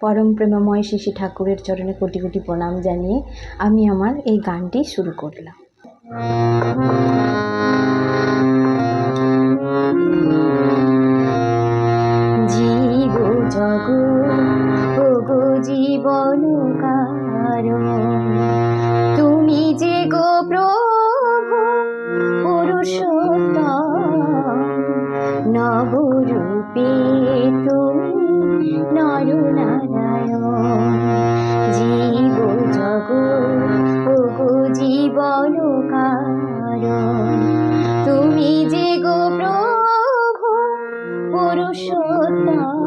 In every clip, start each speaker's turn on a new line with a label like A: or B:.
A: পরম প্রেমময় শিশি ঠাকুরের চরণে কোটি কোটি প্রণাম জানিয়ে আমি আমার এই গানটি শুরু করলাম। পুরুষোত্তম।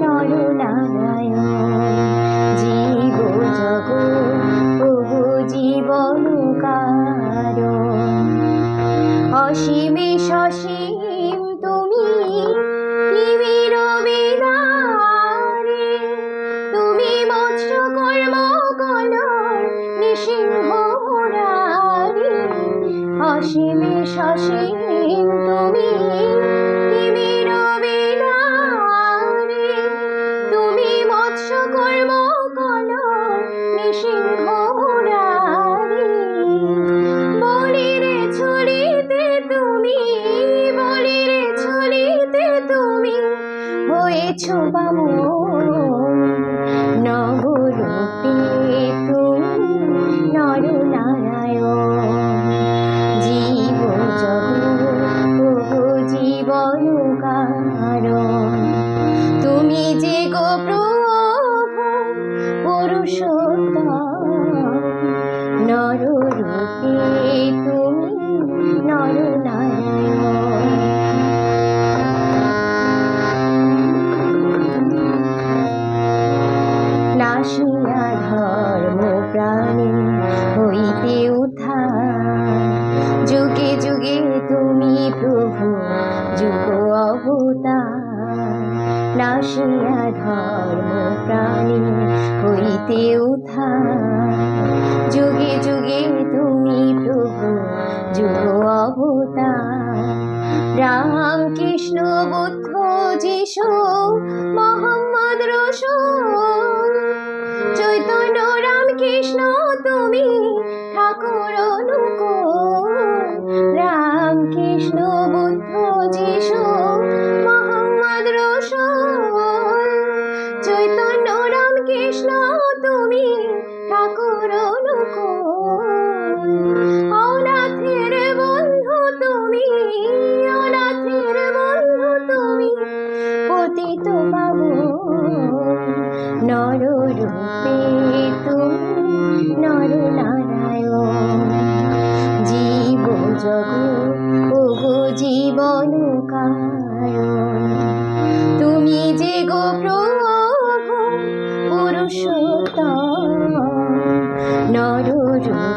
A: নরনারায়ণ। জীব জগ ওগো জীবন কারণ অসীমে সসীম তুমি তুমি মৎস্য কর্ম কলর নৃসিংহ অসীমে সসীম তুমি নিবিড় বিদারে তুমি মৎস্য কর্ম কলর নৃসিংহ বলিরে ছড়িতে তুমি, বলিরে ছড়িতে তুমি, হয়েছ বামু জীবন কারণ তুমি যে গো প্রভু পুরুষোত্তম নররূপে তুমি যুগে তুমি প্রভু যুগ অবতার। নাশিয়া ধর্ম প্রাণী হইতে উঠা যুগে যুগে তুমি পতিত বাবু নররূপে তুমি নরনারায়ণ। জীব জগ ওগো জীবন তুমি যে গো প্রভু পুরুষোত্তম, নররূপে